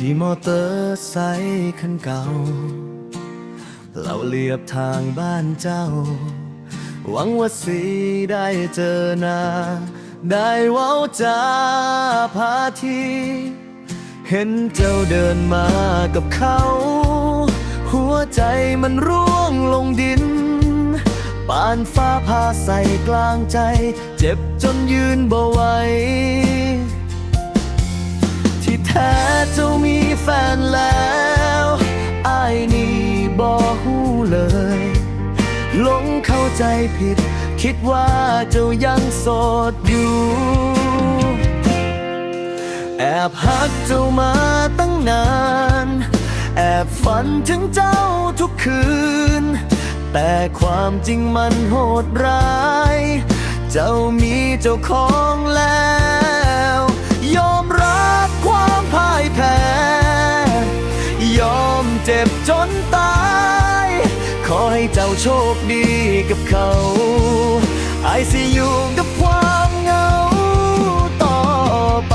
ขี่มอเตอร์ไซค์คันเก่าเราเลียบทางบ้านเจ้า หวังว่าสีได้เจอนา ได้เว้าจาพาที เห็นเจ้าเดินมากับเขา หัวใจมันร่วงลงดินปานฟ้าพาใส่กลางใจ เจ็บจนยืนบ่ไหว เข้าใจผิด คิดว่าเจ้ายังโสดอยู่ แอบหักเจ้ามาตั้งนาน แอบฝันถึงเจ้าทุกคืน แต่ความจริงมันโหดร้าย เจ้ามีเจ้าของแล้ว ยอมรับความพ่ายแพ้ ยอมเจ็บจนตาย ขอให้เจ้าโชคดีกับเขาไอซีอยู่กับความเหงาต่อไป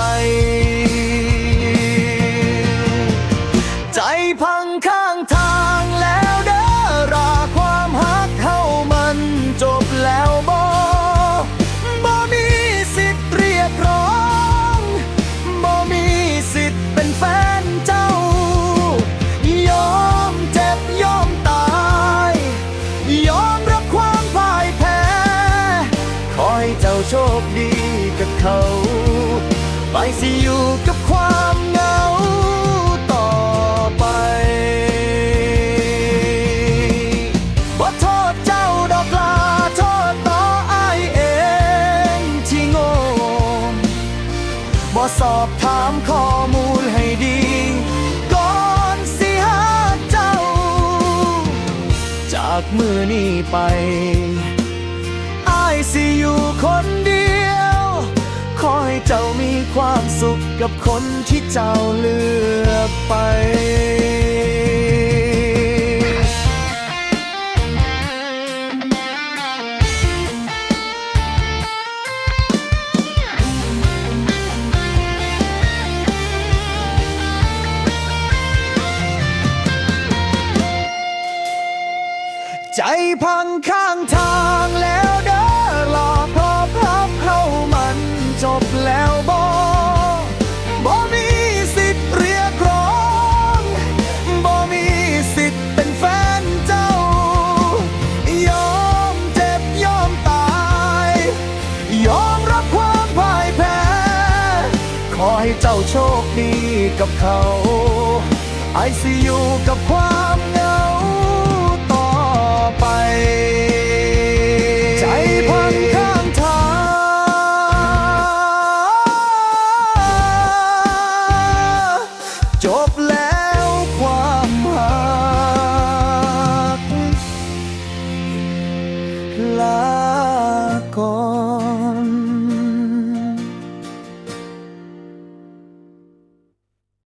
ใจพังค่า เจ้าโชคดีกับเขา ไปสิอยู่กับความเหงาต่อไปบ่โทษเจ้าดอกลาโทษต่ออายเองที่โง่บ่สอบถามข้อมูลให้ดีก่อนสิหาเจ้าจากมือนี้ไป อายสิอยู่คนเดียว ขอให้เจ้ามีความสุขกับคนที่เจ้าเลือกไปใจพังข้า จบแล้วบ่บ่มีสิทธิ์เรียกร้องบ่มีสิทธิ์เป็นแฟนเจ้า ยอมเจ็บยอมตาย ยอมรับความพ่ายแพ้ ขอให้เจ้าโชคดีกับเขา ไอซียูกับความเหง